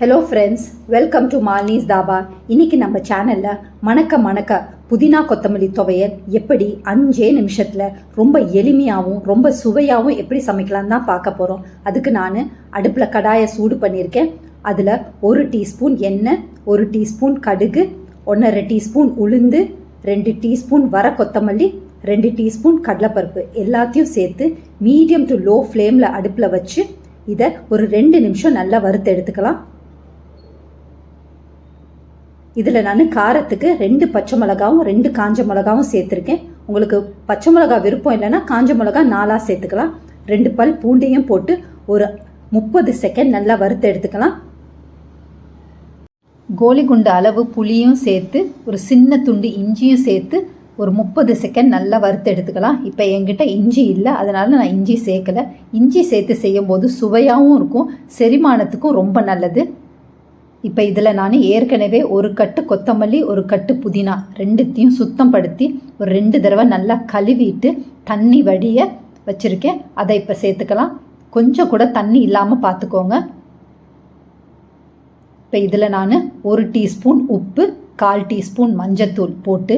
Hello friends welcome to Malini's dhaba இன்னைக்கு நம்ம சேனலில் மணக்க மணக்க புதினா கொத்தமல்லி துவையல் எப்படி அஞ்சே நிமிஷத்தில் ரொம்ப எளிமையாகவும் ரொம்ப சுவையாகவும் எப்படி சமைக்கலாம் தான் பார்க்க போகிறோம் அதுக்கு நான் அடுப்பில் கடாயை சூடு பண்ணியிருக்கேன். அதில் ஒரு டீஸ்பூன் எண்ணெய் ஒரு டீஸ்பூன் கடுகு ஒன்றரை டீஸ்பூன் உளுந்து ரெண்டு டீஸ்பூன் வர கொத்தமல்லி ரெண்டு டீஸ்பூன் கடலைப்பருப்பு எல்லாத்தையும் சேர்த்து மீடியம் டு லோ ஃப்ளேமில் அடுப்பில் வச்சு இதை ஒரு ரெண்டு நிமிஷம் நல்லா வறுத்து எடுத்துக்கலாம். இதில் நான் காரத்துக்கு ரெண்டு பச்சை மிளகாவும் ரெண்டு காஞ்ச மிளகாவும் சேர்த்துருக்கேன். உங்களுக்கு பச்சை மிளகா விருப்பம் இல்லைன்னா காஞ்ச மிளகா நாலாக சேர்த்துக்கலாம். ரெண்டு பல் பூண்டையும் போட்டு ஒரு முப்பது செகண்ட் நல்லா வறுத்து எடுத்துக்கலாம். கோலிகுண்டு அளவு புளியும் சேர்த்து ஒரு சின்ன துண்டு இஞ்சியும் சேர்த்து ஒரு முப்பது செகண்ட் நல்லா வறுத்து எடுத்துக்கலாம். இப்போ என்கிட்ட இஞ்சி இல்லை அதனால் நான் இஞ்சி சேர்க்கலை. இஞ்சி சேர்த்து செய்யும்போது சுவையாகவும் இருக்கும் செரிமானத்துக்கும் ரொம்ப நல்லது. இப்போ இதில் நான் ஏற்கனவே ஒரு கட்டு கொத்தமல்லி ஒரு கட்டு புதினா ரெண்டுத்தையும் சுத்தம் படுத்தி ஒரு ரெண்டு தடவை நல்லா கழுவிட்டு தண்ணி வடிய வச்சுருக்கேன். அதை இப்போ சேர்த்துக்கலாம். கொஞ்சம் கூட தண்ணி இல்லாமல் பார்த்துக்கோங்க இப்போ இதில் நான் ஒரு டீஸ்பூன் உப்பு கால் டீஸ்பூன் மஞ்சத்தூள் போட்டு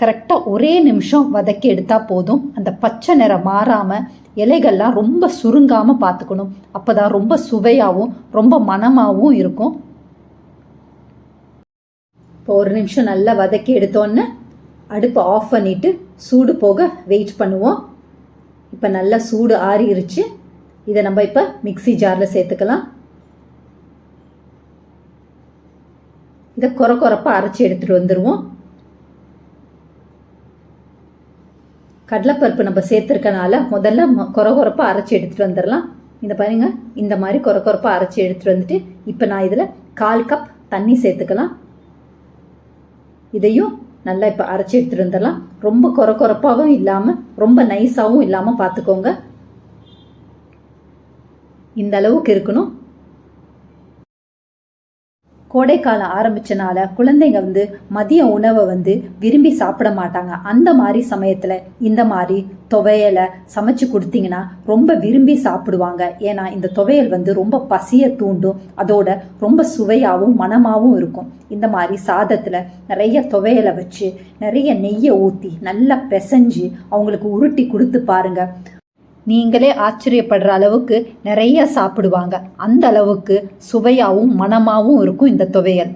கரெக்டாக ஒரே நிமிஷம் வதக்கி எடுத்தால் போதும். அந்த பச்சை நிறம் மாறாமல் இலைகள்லாம் ரொம்ப சுருங்காமல் பார்த்துக்கணும் அப்போ தான் ரொம்ப சுவையாகவும் ரொம்ப மனமாகவும் இருக்கும். இப்போ ஒரு நிமிஷம் நல்லா வதக்கி எடுத்தோன்னே அடுப்பை ஆஃப் பண்ணிவிட்டு சூடு போக வெயிட் பண்ணுவோம். இப்போ நல்லா சூடு ஆறிருச்சு. இதை நம்ம இப்போ மிக்சி ஜாரில் சேர்த்துக்கலாம். இதை குறை குறைப்பாக அரைச்சி எடுத்துகிட்டு வந்துடுவோம் கடலைப்பருப்பு நம்ம சேர்த்துருக்கனால முதல்ல ம- குறை குறைப்பாக அரைச்சி எடுத்துகிட்டு வந்துடலாம். இந்த பாருங்க இந்த மாதிரி குறை குறைப்பாக அரைச்சி எடுத்துகிட்டு வந்துட்டு இப்போ நான் இதில் கால் கப் தண்ணி சேர்த்துக்கலாம். இதையும் நல்லா இப்போ அரைச்சி எடுத்துகிட்டு வந்துடலாம். ரொம்ப குறை குறைப்பாகவும் இல்லாமல் ரொம்ப நைஸாகவும் இல்லாமல் பார்த்துக்கோங்க இந்த அளவுக்கு இருக்கணும். கோடைக்காலம் ஆரம்பிச்சனால குழந்தைங்க வந்து மதிய உணவை வந்து விரும்பி சாப்பிட மாட்டாங்க. அந்த மாதிரி சமயத்தில் இந்த மாதிரி துவையலை சமைச்சு கொடுத்தீங்கன்னா ரொம்ப விரும்பி சாப்பிடுவாங்க. ஏன்னா இந்த துவையல் வந்து ரொம்ப பசியை தூண்டும் அதோட ரொம்ப சுவையாகவும் மணமாகவும் இருக்கும். இந்த மாதிரி சாதத்தில் நிறைய துவையலை வச்சு நிறைய நெய்யை ஊற்றி நல்லா பிசைஞ்சு அவங்களுக்கு உருட்டி கொடுத்து பாருங்கள் நீங்களே ஆச்சரியப்படுற அளவுக்கு நிறைய சாப்பிடுவாங்க. அந்த அளவுக்கு சுவையாகவும் மனமாகவும் இருக்கும் இந்த துவையல்.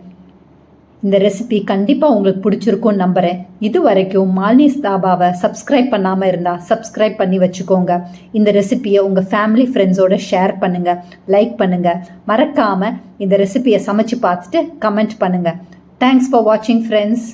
இந்த ரெசிபி கண்டிப்பாக உங்களுக்கு பிடிச்சிருக்கும்னு நம்புகிறேன் இது வரைக்கும் மாலினிஸ் தாபாவை சப்ஸ்கிரைப் பண்ணாமல் இருந்தால் சப்ஸ்கிரைப் பண்ணி வச்சுக்கோங்க. இந்த ரெசிபியை உங்கள் ஃபேமிலி ஃப்ரெண்ட்ஸோட ஷேர் பண்ணுங்கள் லைக் பண்ணுங்கள் மறக்காமல் இந்த ரெசிபியை சமைச்சு பார்த்துட்டு கமெண்ட் பண்ணுங்கள் தேங்க்ஸ் ஃபார் வாட்சிங் ஃப்ரெண்ட்ஸ்